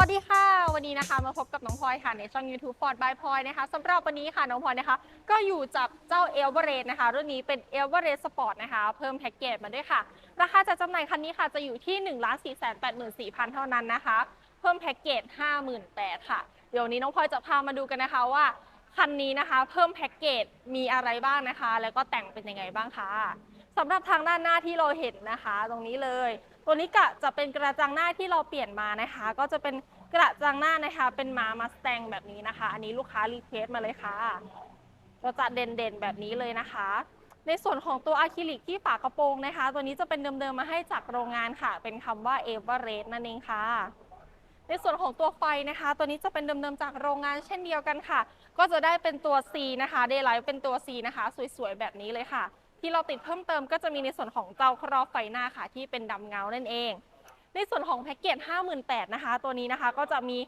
วัสดีค่ะ วันนี้นะคะมาพบกับน้องพลอยค่ะในช่อง YouTube Ford by พลอยนะคะสำหรับวันนี้ค่ะน้องพลอยนะคะ ก็อยู่จับเจ้า e l v e r a g e นะคะ รุ่นนี้เป็น e l v e r a g e Sport นะคะ เพิ่มแพ็กเกจมาด้วยค่ะ ราคาจัดจำหน่ายคันนี้ค่ะจะอยู่ที่ 1 4 8 4 0 0 0 เท่านั้นนะคะ เพิ่มแพ็กเกจ 58,000ค่ะ เดี๋ยวนี้น้องพลอยจะพามาดูกันนะคะว่าคันนี้นะคะ เพิ่มแพ็กเกจมีอะไรบ้างนะคะ แล้วก็แต่งเป็นยังไงบ้างคะสำหรับทางด้านหน้าที่เราเห็นนะคะ ตรงนี้เลย ตัวนี้กะจะเป็นกระจังหน้าที่เราเปลี่ยนมานะคะ ก็จะเป็นกระจังหน้านะคะ เป็นม้ามาสแตงแบบนี้นะคะ อันนี้ลูกค้ารีเควสมาเลยค่ะก็จะเด่นๆแบบนี้เลยนะคะ ในส่วนของตัวอะคริลิกที่ฝากระโปรงนะคะ ตัวนี้จะเป็นเดิมๆมาให้จากโรงงานค่ะ เป็นคำว่าเอเวอเรสต์นั่นเองค่ะ ในส่วนของตัวไฟนะคะ ตัวนี้จะเป็นเดิมๆจากโรงงานเช่นเดียวกันค่ะ ก็จะได้เป็นตัว C นะคะเดย์ไลท์เป็นตัว C นะคะ สวยๆแบบนี้เลยค่ะ ที่เราติดเพิ่มเติมก็จะมีในส่วนของเจ้าครอบไฟหน้าค่ะ ที่เป็นดำเงานั่นเอง ในส่วนของแพ็กเกจ 58,000นะคะ ตัวนี้นะคะก็จะมี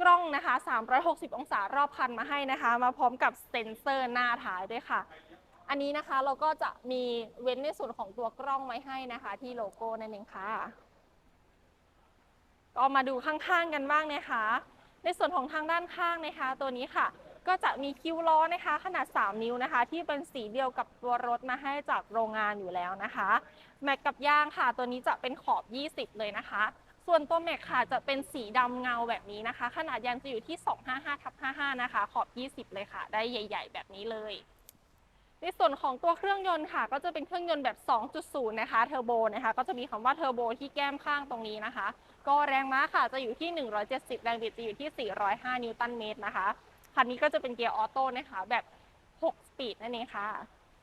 กล้องนะคะ 360 องศารอบคันมาให้นะคะ มาพร้อมกับเซ็นเซอร์หน้าท้ายด้วยค่ะ อันนี้นะคะเราก็จะมีเว้นในส่วนของตัวกล้องไว้ให้นะคะ ที่โลโก้นั่นเองค่ะ ก็มาดูข้างๆกันบ้างนะคะ ในส่วนของทางด้านข้างนะคะ ตัวนี้ค่ะ ก็จะมีคิ้วล้อนะคะ ขนาด 3 นิ้วนะคะ ที่เป็นสีเดียวกับตัวรถมาให้จากโรงงานอยู่แล้วนะคะ แม็กกับยางค่ะ ตัวนี้จะเป็นขอบ 20 เลยนะคะ ส่วนตัวแม็กค่ะจะเป็นสีดำเงาแบบนี้นะคะ ขนาดยางจะอยู่ที่ 255ทับ55 นะคะ ขอบ 20 เลยค่ะ ได้ใหญ่ ๆ แบบนี้เลยในส่วนของตัวเครื่องยนต์ค่ะ ก็จะเป็นเครื่องยนต์แบบ 2.0 นะคะเทอร์โบนะคะ ก็จะมีคำว่าเทอร์โบที่แก้มข้างตรงนี้นะคะ ก็แรงม้าค่ะจะอยู่ที่ 170 แรงบิดจะอยู่ที่ 405 นิวตันเมตรนะคะ คันนี้ก็จะเป็นเกียร์ออโต้นะคะ แบบ 6 สปีดนั่นเองค่ะ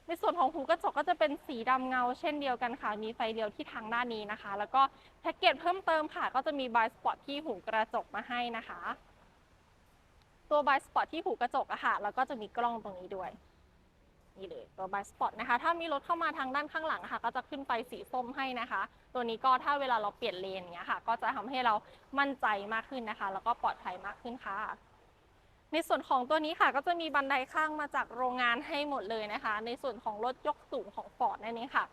ในส่วนของหูกระจกก็จะเป็นสีดำเงา เช่นเดียวกันค่ะ มีไฟเดียวที่ทางด้านนี้นะคะ แล้วก็แพ็กเกจเพิ่มเติมค่ะ ก็จะมีบายสปอตที่หูกระจกมาให้นะคะ ตัวบายสปอตที่หูกระจกอะค่ะ แล้วก็จะมีกล้องตรงนี้ด้วยนี่เลยตัวบายสปอตนะคะ ถ้ามีรถเข้ามาทางด้านข้างหลังค่ะ ก็จะขึ้นไฟสีส้มให้นะคะ ตัวนี้ก็ถ้าเวลาเราเปลี่ยนเลนเงี้ยค่ะ ก็จะทำให้เรามั่นใจมากขึ้นนะคะ แล้วก็ปลอดภัยมากขึ้นค่ะ ในส่วนของตัวนี้ค่ะก็จะมีบันไดข้างมาจากโรงงานให้หมดเลยนะคะ ในส่วนของรถยกสูงของ Ford นั่นเองค่ะ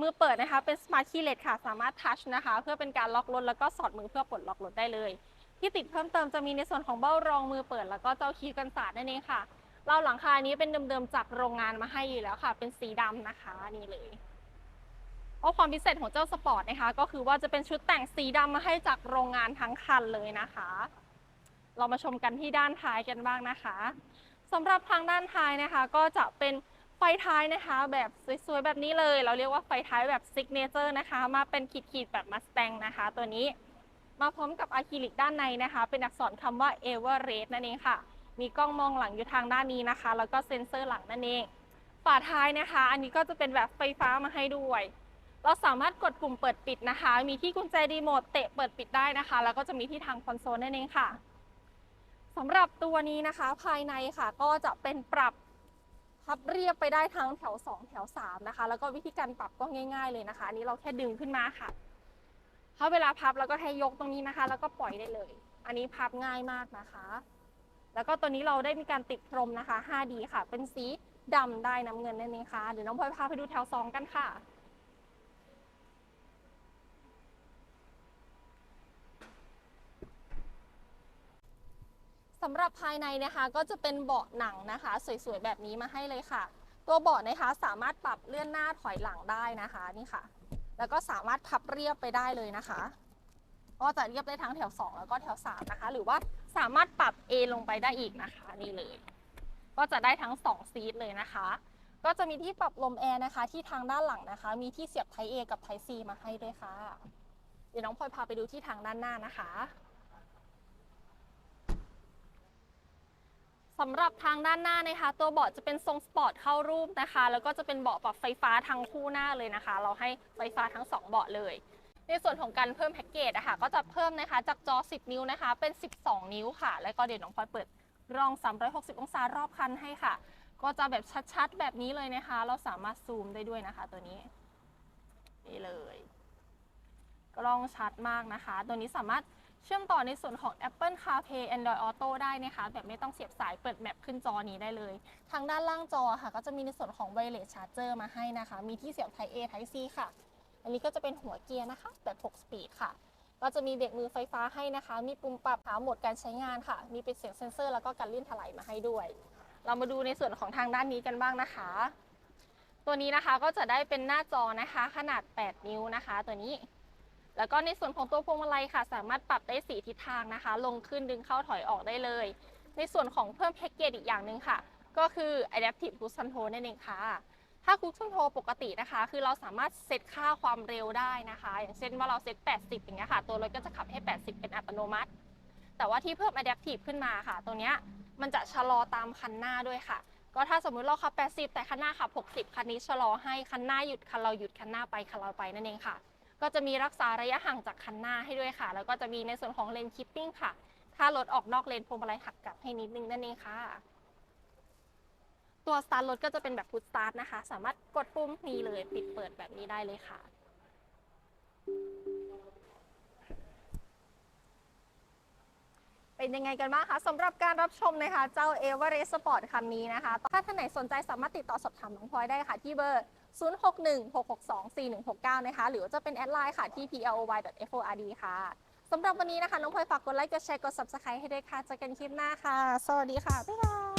มือเปิดนะคะเป็น Smart Keyless ค่ะ สามารถทัชนะคะ เพื่อเป็นการล็อกรถแล้วก็สอดมือเพื่อปลดล็อกรถได้เลย ที่ติดเพิ่มเติมจะมีในส่วนของเบ้ารองมือเปิด แล้วก็เจ้าคีย์กันศาสตร์นั่นเองค่ะเราหลังคานี้เป็นเดิมๆจากโรงงานมาให้อยู่แล้วค่ะ เป็นสีดำนะคะนี่เลยเพราความพิเศษของเจ้าสปอร์ตนะคะ ก็คือว่าจะเป็นชุดแต่งสีดำมาให้จากโรงงานทั้งคันเลยนะคะ เรามาชมกันที่ด้านท้ายกันบ้างนะคะสำหรับทางด้านท้ายนะคะ ก็จะเป็นไฟท้ายนะคะ แบบสวยๆแบบนี้เลย เราเรียกว่าไฟท้ายแบบซิกเนเจอร์นะคะ มาเป็นขีดๆแบบมาส t ตงนะคะ ตัวนี้มาพร้อมกับอะคริลิกด้านในนะคะ เป็นอักษรคำว่า e v e r e s t นั่นเองค่ะ มีกล้องมองหลังอยู่ทางด้านนี้นะคะ แล้วก็เซ็นเซอร์หลังนั่นเองฝาท้ายนะคะ อันนี้ก็จะเป็นแบบไฟฟ้ามาให้ด้วย เราสามารถกดปุ่มเปิดปิดนะคะ มีที่กุญแจรีโมทเตะเปิดปิดได้นะคะ แล้วก็จะมีที่ทางคอนโซลนั่นเองค่ะ สำหรับตัวนี้นะคะภายในค่ะก็จะเป็นปรับพับเรียบไปได้ทั้งแถว 2 แถว 3 นะคะ แล้วก็วิธีการปรับก็ง่าย ๆ เลยนะคะอันนี้เราแค่ดึงขึ้นมาค่ะถ้าเวลาพับแล้วก็ให้ยกตรงนี้นะคะ แล้วก็ปล่อยได้เลย อันนี้พับง่ายมากนะคะ แล้วก็ตัวนี้เราได้มีการติดพรมนะคะ 5D ค่ะ เป็นสีดำได้น้ำเงินนั่นเองค่ะเดี๋ยวน้องพลอยพาไปดูแถว 2 กันค่ะ สำหรับภายในนะคะก็จะเป็นเบาะหนังนะคะ สวยๆแบบนี้มาให้เลยค่ะ ตัวเบาะนะคะสามารถปรับเลื่อนหน้าถอยหลังได้นะคะนี่ค่ะ แล้วก็สามารถพับเรียบไปได้เลยนะคะ ก็จะเรียบได้ทั้งแถว 2 แล้วก็แถว3นะคะ หรือว่าสามารถปรับ A ลงไปได้อีกนะคะนี่เลย ก็จะได้ทั้ง2ซีทเลยนะคะ ก็จะมีที่ปรับลมแอร์นะคะ ที่ทางด้านหลังนะคะ มีที่เสียบไท A กับไท C มาให้ด้วยค่ะเดี๋ยวน้องพลอยพาไปดูที่ทางด้านหน้านะคะ สำหรับทางด้านหน้านะคะ ตัวเบาะจะเป็นทรงสปอร์ตเข้ารูปนะคะ แล้วก็จะเป็นเบาะปรับไฟฟ้าทั้งคู่หน้าเลยนะคะ เราให้ไฟฟ้าทั้ง 2 เบาะเลย ในส่วนของการเพิ่มแพ็กเกจอะค่ะก็จะเพิ่มนะคะจากจอ 10 นิ้วนะคะ เป็น 12 นิ้วค่ะ แล้วก็เดี๋ยวน้องพลอยเปิดรอง 360 องศารอบคันให้ค่ะ ก็จะแบบชัดๆ แบบนี้เลยนะคะ เราสามารถซูมได้ด้วยนะคะ ตัวนี้นี่เลย กล้องชัดมากนะคะ ตัวนี้สามารถ เชื่อมต่อในส่วนของ Apple CarPlay Android Auto ได้นะคะ แบบไม่ต้องเสียบสายเปิดแมปขึ้นจอนี้ได้เลย ทางด้านล่างจอค่ะ ก็จะมีในส่วนของ Wireless Charger มาให้นะคะ มีที่เสียบ Type A Type C ค่ะ อันนี้ก็จะเป็นหัวเกียร์นะคะ แบบ 6 สปีดค่ะ ก็จะมีเบรกมือไฟฟ้าให้นะคะ มีปุ่มปรับหาโหมดการใช้งานค่ะ มีเป็นเสียงเซ็นเซอร์แล้วก็การลื่นถลายมาให้ด้วย เรามาดูในส่วนของทางด้านนี้กันบ้างนะคะ ตัวนี้นะคะก็จะได้เป็นหน้าจอนะคะ ขนาด 8 นิ้วนะคะ ตัวนี้ แล้วก็ในส่วนของตัวพวงมาลัยค่ะ สามารถปรับได้สีทิศทางนะคะ ลงขึ้นดึงเข้าถอยออกได้เลย ในส่วนของเพิ่มแพ็กเกจอีกอย่างหนึ่งค่ะ ก็คือ Adaptive Cruise Control นั่นเองค่ะ ถ้า Cruise Control ปกตินะคะ คือเราสามารถเซตค่าความเร็วได้นะคะ อย่างเช่นว่าเราเซต 80 อย่างเงี้ยค่ะ ตัวรถก็จะขับให้ 80 เป็นอัตโนมัติ แต่ว่าที่เพิ่ม Adaptive ขึ้นมาค่ะ ตัวเนี้ยมันจะชะลอตามคันหน้าด้วยค่ะ ก็ถ้าสมมุติเราขับ 80 แต่คันหน้าขับ 60 คันนี้ชะลอให้คันหน้าหยุดคันเราหยุดคันหน้าไปคันเราไปนั่นเองค่ะ ก็จะมีรักษาระยะห่างจากคันหน้าให้ด้วยค่ะ แล้วก็จะมีในส่วนของเลนคิปปิ้งค่ะ ถ้ารถออกนอกเลนพวงมาลัยหักกลับให้นิดนึงนั่นเองค่ะ ตัวสตาร์ทรถก็จะเป็นแบบพุ s สตาร์ทนะคะ สามารถกดปุ่มนี้เลยปิดเปิดแบบนี้ได้เลยค่ะเป็นยังไงกันบ้างคะสำหรับการรับชมนะคะ เจ้า e v e r e s t Sport คันนี้นะคะ ถ้าท่านไหนสนใจสามารถติดต่อสอบถามน้องพลอยได้ค่ะ ที่เบอร์ 0616624169 นะคะ หรือว่าจะเป็นแอดไลน์ค่ะที่ ploy.ford ค่ะสำหรับวันนี้นะคะ น้องพลอยฝากกดไลค์ กดแชร์ กด subscribe ให้ด้วยค่ะเจอกันคลิปหน้าค่ะ สวัสดีค่ะ บ๊ายบาย